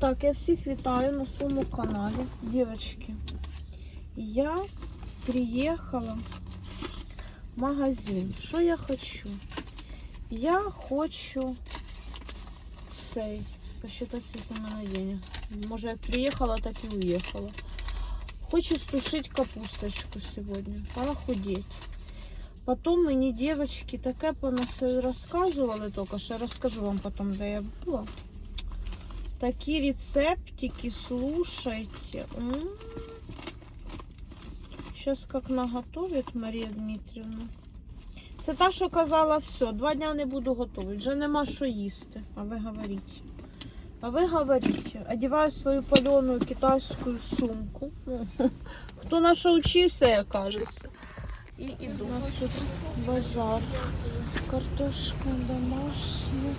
Так, я всіх вітаю на своєму каналі. Дівчатки, я приїхала в магазин. Що я хочу? Я хочу цей. Посчитати, скільки в мене денег. Може, як приїхала, так і уїхала. Хочу стушити капусточку сьогодні. Похудеть. Потом мені девочки таке понас розказували тільки що. Розкажу вам потім, де я була. Такі рецептики, слушайте. Сейчас как наготовить Марія Дмитрівна. Це та, що казала, все, два дня не буду готувати, вже нема що їсти. А ви говорите. А ви говорите, одягаю свою паленую китайську сумку. Хто на що учився, як кажеться. І іду. У нас тут базар. Картошка домашня.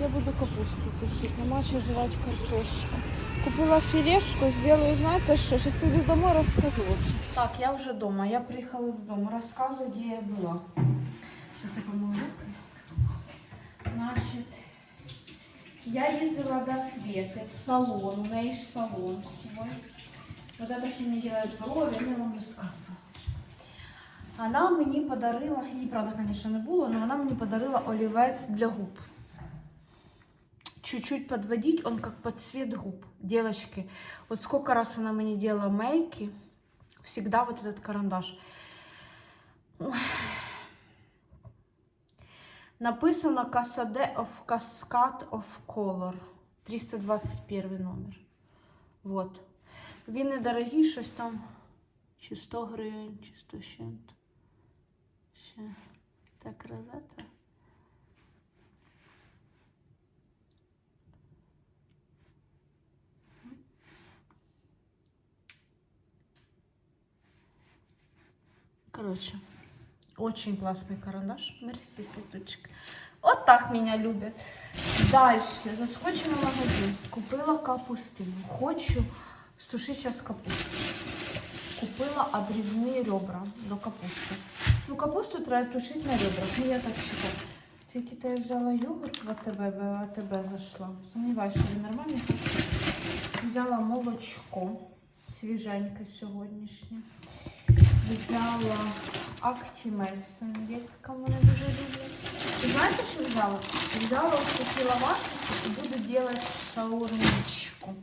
Я буду капусту тушить, нема що жрать картошку. Купила філешку, сделаю, знаєте що, зараз піду домой, розкажу. Так, я вже вдома, я приїхала додому, розказую, де я була. Зараз я помою. Значить, я їздила до Свети в салон, у неї ж салон свой. Вот это, что мне делает брови, я вам рассказывала. Она мені подарила, її, правда, конечно, не було, но вона мені подарила олівець для губ чуть-чуть подводить, он как под цвет губ. Девочки, вот сколько раз она мне делала мейки, всегда вот этот карандаш. Написано Cascade of Cascade of Color. 321 номер. Вот. Він недорогий, щось там чи 100 гривень, чи 100 з чим-то. Ще так розета. Короче, очень классный карандаш. Мерси, Светочка. Вот так меня любят. Дальше. Заскочила в магазин. Купила капустину. Хочу стушить сейчас капусту. Купила обрезные ребра до капусти. Ну, капусту треба тушити на ребрах. Ну, я так считаю. Тільки я взяла йогурт в АТБ, в АТБ зайшла. Сумніваюся, що він нормальний. Взяла молочко свіженьке сьогоднішнє. Взяла Актімельсон. Дітка мене дуже люблять. І знаєте, що взяла? Взяла ось такі лавашики і буду робити шаурмичку.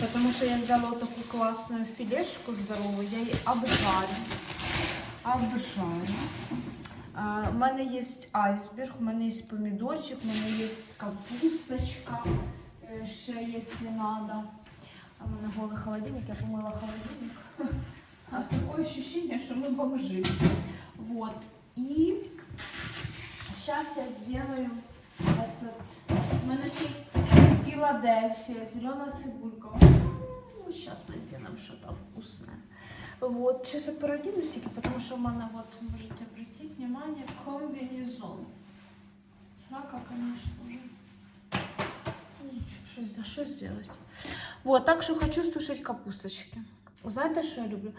Потому що я взяла таку класну філешку здорову, я її обжарю. Обжарю. У мене є айсберг, у мене є помідорчик, у мене є капусточка, е, ще треба. А в мене голий холодильник, я помила холодильник. А такое ощущение, что мы бомжи. Вот. И сейчас я сделаю этот... У меня Филадельфия, зеленая цибулька. Ну, сейчас мы сделаем что-то вкусное. Вот, сейчас я переоденусь, тільки, потому что у меня вот, можете обратить внимание, комбинезон. Срака, конечно, уже. Ну, что, что сделать? Вот, так что хочу стушить капусточки. Знаєте, що я люблю?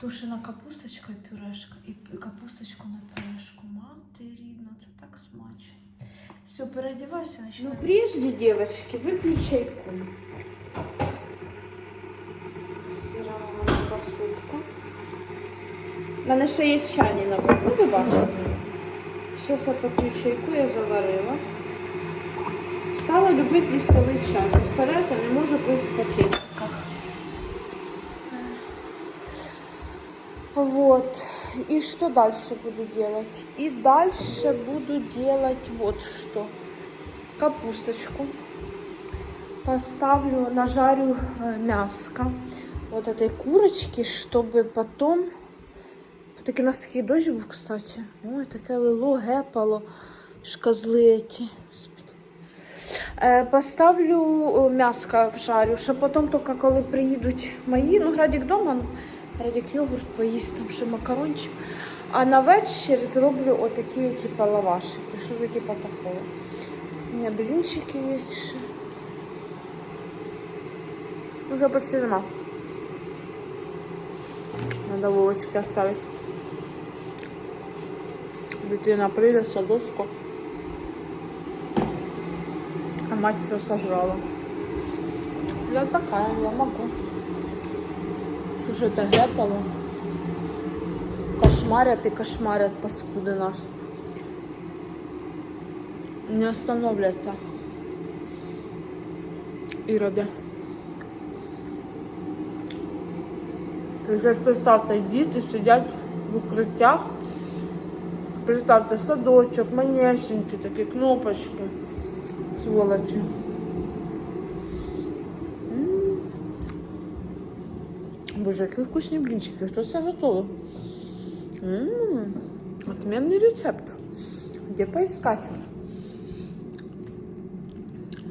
Тушена капусточка і пюрешка. І капусточку на пюрешку. Мати рідна, це так смачно. Все, переодівайся, Ну, прежде, девочки, выпей чайку. Стирала посудку. У мене ще є чайні на воду, ви бачите? Зараз я поп'ю чайку, я заварила. Стала любити листовий чай. Представляєте, не можу пити в пакетиках. Вот. И что дальше буду делать? И дальше буду делать вот что. Капусточку. Поставлю, нажарю э, мяско вот этой курочки, чтобы потом... Таки у нас такий дощ був, кстати. Ой, таке лило, гепало. Ж козли эти. Господи. Е, Поставлю о, м'яско вжарю, щоб потім тільки коли приїдуть мої, ну Градік вдома, ну, йогурт поїсть, там ще макарончик. А на вечір зроблю отакі, типу, лавашики, що ви типу такого. У мене блінчики є ще. Уже почти нема. Надо вовочки оставить. Дитина прийде в садочку. А мать все сожрала. Я такая, я могу Слушай, это гэпало. Кошмарят и кошмарят паскуды наши. Не остановляться. Іроди. Ви ж представте, діти сидять в укриттях. Представте, садочок, манесенькі такі кнопочки. Сволочі. Боже, які вкусні блінчики. Хто це готовий? М, рецепт. Где поискать?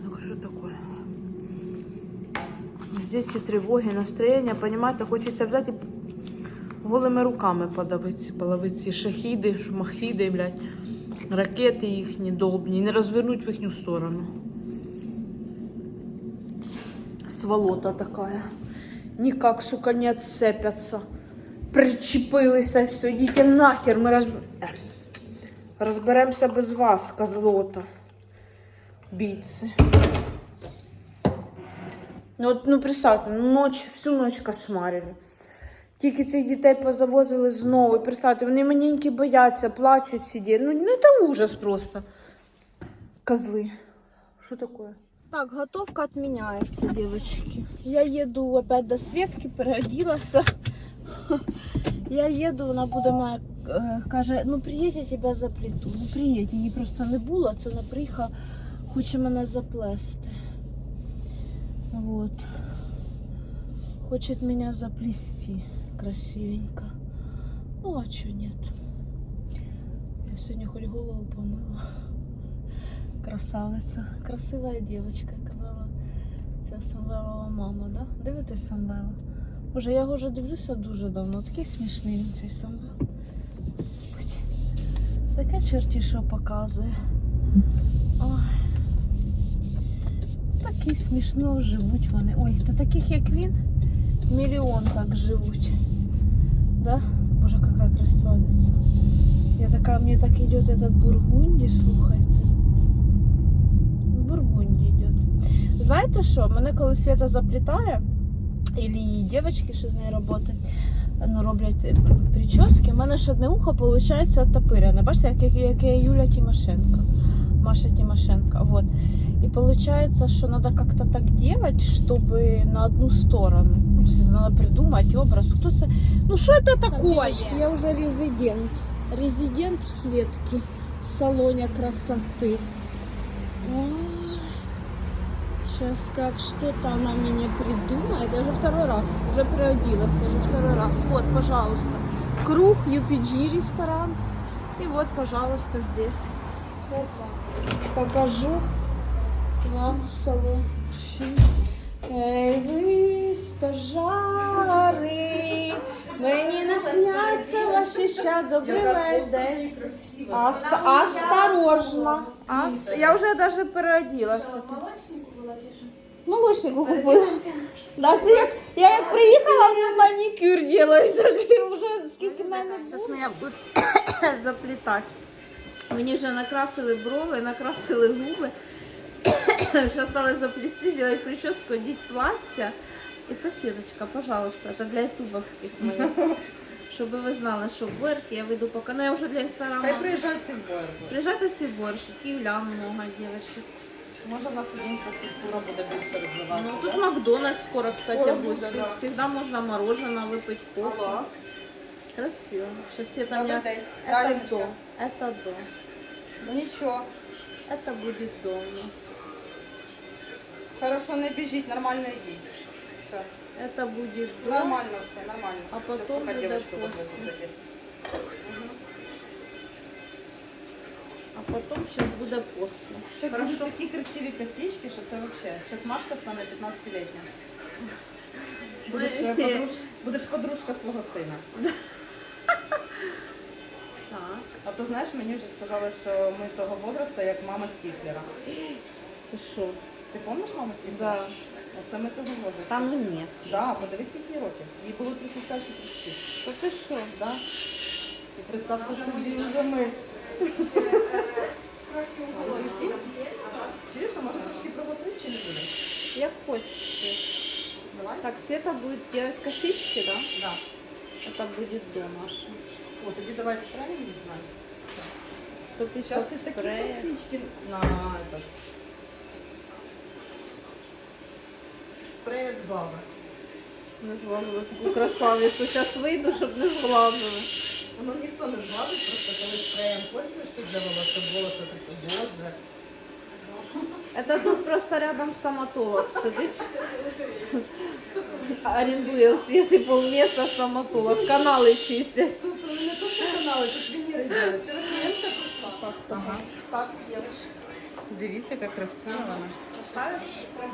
Ну, что такое? Здесь и тревоги, настроение, понимаете, хочется взять и голими руками подавити, половити ці шахіди, шмахіди, блядь, ракети їхні долбні, і не розвернуть в їхню сторону. Сволота такая. Никак, сука, не отцепятся. Причепилися, все, идите нахер, ми розб... Е, розберемося без вас, козлота. Бійці. Ну, от, ну представте, ну, ноч, всю ніч кошмарили. Тільки цих дітей позавозили знову. І представте, вони маленькі бояться, плачуть, сидять. Ну, ну це ужас просто. Козли. Що таке? Так, готовка отменяется, девочки. Я еду опять до Светки, переоделась. Я їду, вона буде моя, е, каже, ну приїдь, я тебе запліту. Ну приїдь, її просто не було, це вона приїхала, хоче мене заплести. Вот. Хочет меня заплести красивенько. Ну, а чё нет? Я сегодня хоть голову помыла. Красавиця. Красивая девочка, казала ця Самвелова мама, да? Дивитесь Самвела? Боже, я його вже дивлюся дуже давно. Такий смішний він цей Самвел. Господи. Таке чорті, що показує. Ой. Такі смішно живуть вони. Ой, та таких як він, мільйон так живуть. Да? Боже, яка красавиця. Я така, мені так йде этот бургунді, слухайте. Знаєте що? Мене коли Свята заплітає, або її дівчатки, що з нею працюють, ну, роблять е, прически, в мене ж одне ухо виходить оттопирене. Бачите, як, як, як я Юля Тимошенко. Маша Тимошенко. Вот. И получается, что надо как-то так делать, чтобы на одну сторону. Ну, то есть надо придумать образ. Кто це? Ну что это такое? Я уже резидент. Резидент в Светке. В салоне красоты. Сейчас как что-то она мне придумает. Я уже второй раз. Уже приобилась. Уже второй раз. Вот, пожалуйста. Круг UPG ресторан. И вот, пожалуйста, здесь. Сейчас покажу вам салон. Ей, ви стажари, мені не сняться ваші ща добрий день. Оста- осторожно. Ос- Я вже даже переоделась. Молочнику купила. Да, це як, я як приїхала, мені манікюр делають, так і вже скільки мене Зараз мене будуть заплітати. Мені вже накрасили брови, накрасили губи. Ще стали заплести, делать прическу, одеть плаття. І це сіточка, пожалуйста, це для ютубовських моїх. Щоб ви знали, що в Берки я веду поки. Ну я вже для інстаграму. Хай приїжджайте в Боргу. Приїжджайте всі в борщ, київлян много дівчат. Може, у нас тут інфраструктура буде більше розвиватися. Ну тут Макдональдс скоро, кстати, Скоро будет. буде, да. Всегда можно мороженое выпить, кофе. Алло. Красиво. Сейчас все там Добрий меня... день. Это Далечка. дом. Это дом. Ну нічого. Это будет дом у нас. Хорошо, не біжіть, нормально йдіть. Все. Это будет дом. Нормально все, нормально. А Щас потом поки буде дівчинку кофе. завезу тоді. А потом сейчас будет после. Ще Хорошо. будуть такі красиві косички, що це взагалі. Зараз Машка стане 15-літня. Будеш, подруж... Будеш подружка свого сина. Так. А то знаєш, мені вже сказали, що ми того возрасту, як мама Стіфлера. Ты шо? Ти пам'ятаєш маму Стіфлера? Да. Оце ми того возрасту. Там же нет. Да, подивись, скільки років. Їй було 35 чи 36. Да ты шо? Да? І представте собі вже ми. Чуєш, а може трошки проводити чи не буде? Як хочешь. Давай. Так, Света будет делать косички, да? Да. Это будет дома. Вот, иди давай спрей, не знаю. 150 Сейчас ты такие косички на этот. Спрей от бабы. Не зглазили таку красавицю. Зараз вийду, щоб не зглазили. Ну ніхто не згадує, просто коли спреєм пользуєшся для волос, то волоси таке, боже. Это тут просто рядом стоматолог сидить. Орендує у світі полместа стоматолог. Канали чистять. Тут не то, що канали, тут венери делают. Вчора клієнтка прийшла. Ага. Так, девочка. Дивіться, як красиво вона.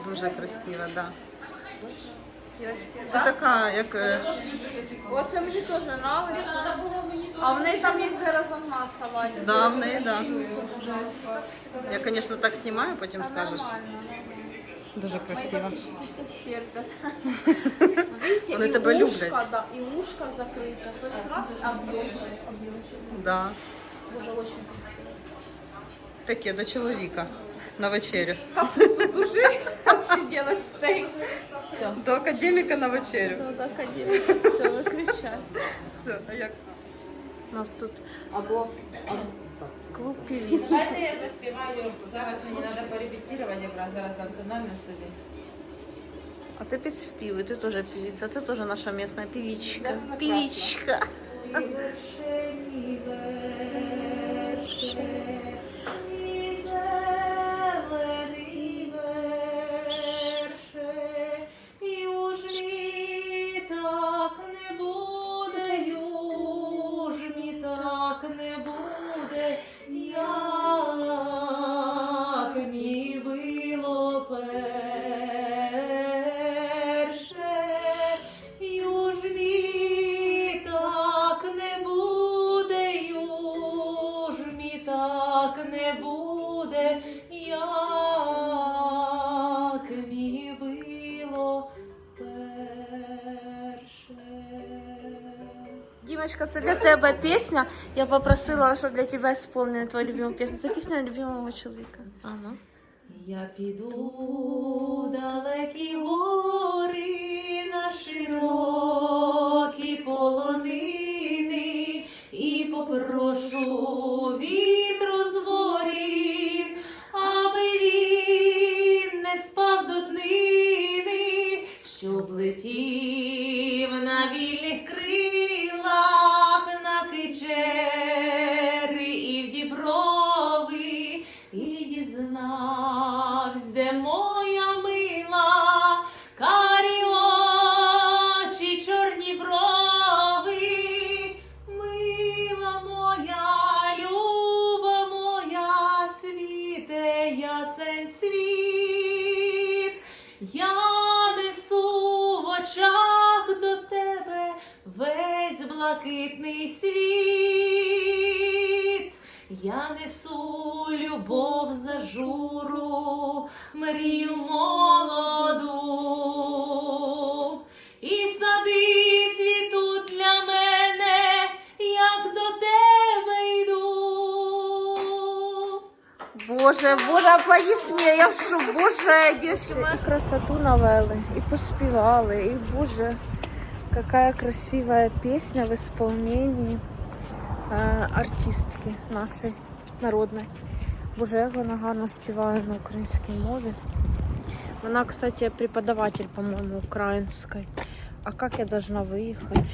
Дуже красиво, да. Це така, як... е, Оце мені теж подобається. А в неї там є розогнатися, Ваня. Да, в неї, да. Я, звісно, так знімаю, потім скажеш. Дуже красиво. Видите, Вони тебе люблять. Да, і ушко закрите. То есть раз объем. Да. Дуже очень красиво. Таке до чоловіка на вечерю. Капусту как делать стейк. Все. До академіка на вечерю. До академії, все, виключай. Все, а як? У нас тут або клуб певиць. Дайте я заспіваю. Зараз мені треба порепетирувати, якраз зараз дам тональну собі. А ти підспіви, ти теж певиця. Це теж наша місна певичка. Да, Певичка. Юж так не буде, як мі було перше. Дімочка, це для тебе пісня. Я попросила, щоб для тебе исполнили твою любиму пісню. Це пісня любимого чоловіка. А, ну. Я піду в далекі гори на широкі ясен світ, я несу в очах до тебе весь блакитний світ. Я несу любов за журу, мрію молоду, Боже, боже, аплодисмент, я в шоку, боже, дівчата. І красоту навели, і поспівали, і боже, какая красивая песня в исполнении э, артистки нашої народної. Боже, як вона гарно співає на українській мові. Вона, кстати, преподаватель, по-моему, української. А як я должна виїхати?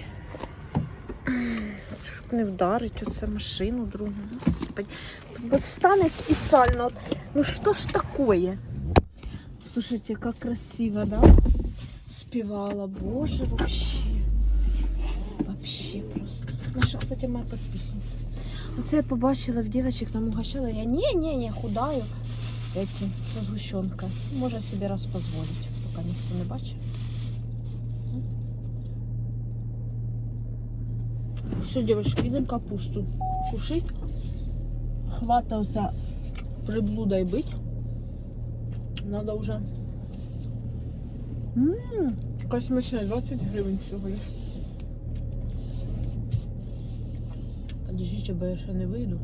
Щоб не вдарити оце машину другу. Господи. Бо стане специально. Ну что ж такое? Слушайте, как красиво, да? Спевала. Боже, вообще. Вообще просто. Наша, кстати, моя подписница. Оце я побачила в дівчаток, там угощала. Я не-не-не, худаю. Эти, со згущенкою. Може собі раз позволить, поки ніхто не бачить. Все, девочки, йдемо капусту сушить. Хватався приблудой бить. Надо вже. Ммм, яка смачна, 20 гривень всього є. Подождіть, бо я ще не вийду.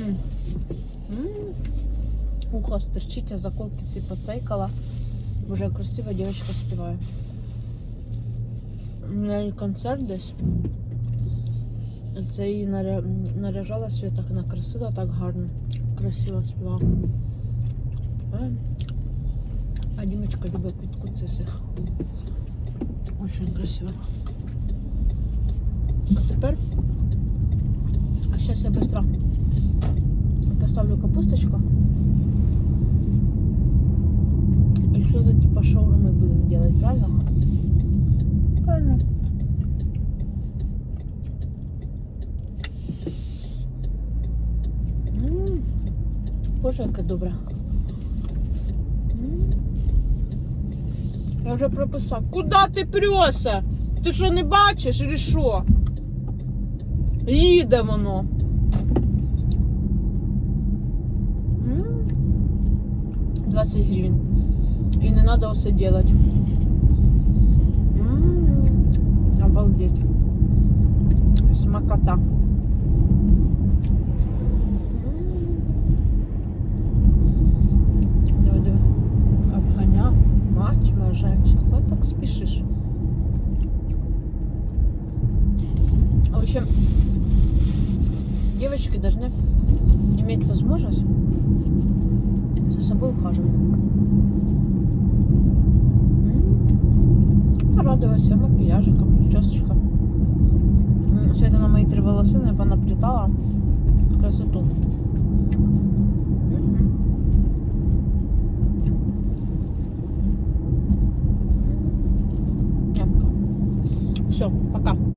М, М. Ухо стерчить, я заколки ці поцейкала. Як красива дівчинка співає. У неї концерт десь. Це її наря... наряжала світа, накрасила так гарно. Красиво співала. А Дімочка любить квітку цисих. Очень красиво. А тепер сейчас я быстро поставлю капусточку. И что-то типа шаурмы будем делать, правильно? Правильно. М, Боже, яка добра. Я вже прописав. Куди ти прёся? Ти що не бачиш, чи що? Їде воно. М. 20 гривен. И не надо все делать. М, Обалдеть. Смакота. Мать моя женщина. Куда так спешишь? В общем, девочки должны иметь возможность за собой ухаживать. Порадоваться макияжиком, причесочком. Все это на мои три волосы я понаплетала. Красоту. ชมประกอ